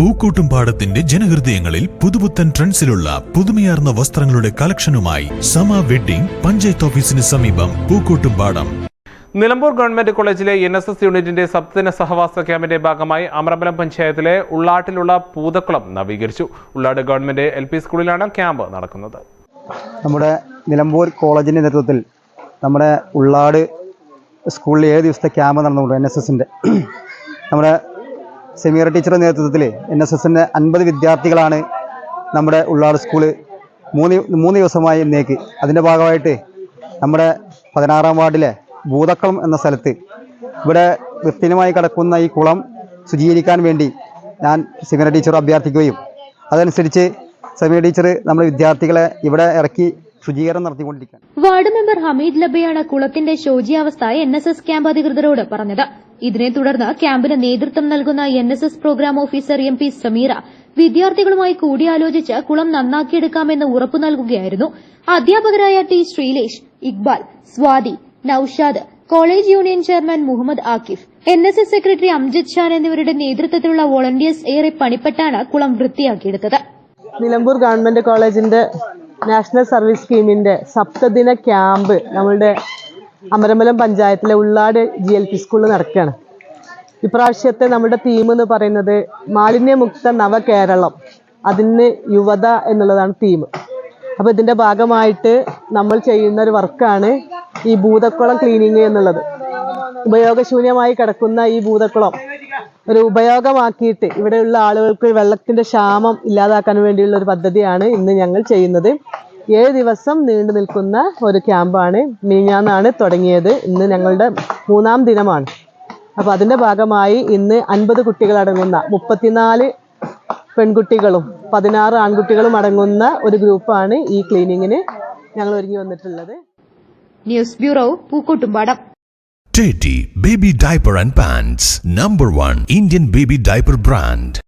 പൂക്കോട്ടുംപാടത്തിന്റെ ജനഹൃദയങ്ങളിൽ പുതുപുത്തൻ ട്രെൻഡ്സിലുള്ള പുതുമയാർന്ന വസ്ത്രങ്ങളുടെ കളക്ഷനുമായി സമ വെഡ്ഡിംഗ് പഞ്ചായത്ത് ഓഫീസിന് സമീപം പൂക്കൂട്ടും പാടം. നിലമ്പൂർ ഗവൺമെന്റ് കോളേജിലെ എൻ എസ് എസ് യൂണിറ്റിന്റെ സപ്തദിന സഹവാസ ക്യാമ്പിന്റെ ഭാഗമായി അമരമ്പലം പഞ്ചായത്തിലെ ഉള്ളാട്ടിലുള്ള പൂതക്കുളം നവീകരിച്ചു. ഉള്ളാട് ഗവൺമെന്റ് എൽ പി സ്കൂളിലാണ് ക്യാമ്പ് നടക്കുന്നത്. നമ്മുടെ നിലമ്പൂർ കോളേജിന്റെ നേതൃത്വത്തിൽ നമ്മുടെ ഉള്ളാട് സ്കൂളിൽ ഏഴ് ദിവസത്തെ ക്യാമ്പ് നടന്നുകൊണ്ട് എൻ എസ് എസിന്റെ. നമ്മുടെ സെമീറ ടീച്ചറുടെ നേതൃത്വത്തിൽ എൻ എസ് എസിന്റെ അൻപത് വിദ്യാർത്ഥികളാണ് നമ്മുടെ ഉള്ളാട് സ്കൂൾ മൂന്ന് മൂന്ന് ദിവസമായി ഇന്നേക്ക്. അതിന്റെ ഭാഗമായിട്ട് നമ്മുടെ പതിനാറാം വാർഡിലെ ഭൂതക്കളം എന്ന സ്ഥലത്ത് ഇവിടെ വൃത്തിനുമായി കിടക്കുന്ന ഈ കുളം ശുചീകരിക്കാൻ വേണ്ടി ഞാൻ സെമീറ ടീച്ചർ അഭ്യർത്ഥിക്കുകയും അതനുസരിച്ച് സെമീറ ടീച്ചർ നമ്മുടെ വിദ്യാർത്ഥികളെ ഇവിടെ ഇറക്കി ശുചീകരണം വാർഡ് മെമ്പർ ഹമീദ് ലബയാണ് കുളത്തിന്റെ ശോചിയാവസ്ഥ എൻ എസ് എസ് ക്യാമ്പ് അധികൃതരോട് പറഞ്ഞത്. ഇതിനെ തുടർന്ന് ക്യാമ്പിന് നേതൃത്വം നൽകുന്ന N S S programme officer M P Sameera വിദ്യാർത്ഥികളുമായി കൂടിയാലോചിച്ച് കുളം നന്നാക്കിയെടുക്കാമെന്ന് ഉറപ്പു നൽകുകയായിരുന്നു. അധ്യാപകരായ T Sreelesh Iqbal Swathi Naushad college union chairman Muhammad Aakif N S S secretary Amjith Shan എന്നിവരുടെ നേതൃത്വത്തിലുള്ള വോളണ്ടിയേഴ്സ് ഏറെ പണിപ്പെട്ടാണ് കുളം വൃത്തിയാക്കിയെടുത്തത്. നിലമ്പൂർ ഗവൺമെന്റ് കോളേജിന്റെ നാഷണൽ സർവീസ് സ്കീമിന്റെ സപ്തദിന ക്യാമ്പ് നമ്മളുടെ അമരമ്പലം പഞ്ചായത്തിലെ ഉള്ളാട് ജി എൽ പി സ്കൂളിൽ നടക്കുകയാണ്. ഇപ്രാവശ്യത്തെ നമ്മുടെ തീം എന്ന് പറയുന്നത് മാലിന്യമുക്ത നവകേരളം അതിന് യുവത എന്നുള്ളതാണ് തീം അപ്പോൾ ഇതിന്റെ ഭാഗമായിട്ട് നമ്മൾ ചെയ്യുന്ന ഒരു വർക്കാണ് ഈ ഭൂതക്കുളം ക്ലീനിങ് എന്നുള്ളത്. ഉപയോഗശൂന്യമായി കിടക്കുന്ന ഈ ഭൂതക്കുളം ഒരു ഉപയോഗമാക്കിയിട്ട് ഇവിടെയുള്ള ആളുകൾക്ക് വെള്ളത്തിന്റെ ക്ഷാമം ഇല്ലാതാക്കാൻ വേണ്ടിയുള്ള ഒരു പദ്ധതിയാണ് ഇന്ന് ഞങ്ങൾ ചെയ്യുന്നത്. ഏഴ് ദിവസം നീണ്ടു നിൽക്കുന്ന ഒരു ക്യാമ്പാണ് മിനിഞ്ഞാന്നാണ് തുടങ്ങിയത്. ഇന്ന് ഞങ്ങളുടെ മൂന്നാം ദിനമാണ്. അപ്പോൾ അതിന്റെ ഭാഗമായി ഇന്ന് അൻപത് കുട്ടികളടങ്ങുന്ന മുപ്പത്തിനാല് പെൺകുട്ടികളും പതിനാറ് ആൺകുട്ടികളും അടങ്ങുന്ന ഒരു ഗ്രൂപ്പാണ് ഈ ക്ലീനിങ്ങിന് ഞങ്ങൾ ഒരുങ്ങി വന്നിട്ടുള്ളത്. News bureau Pookkottumpadam. Teddy Baby Diaper and Pants Number One Indian Baby Diaper Brand.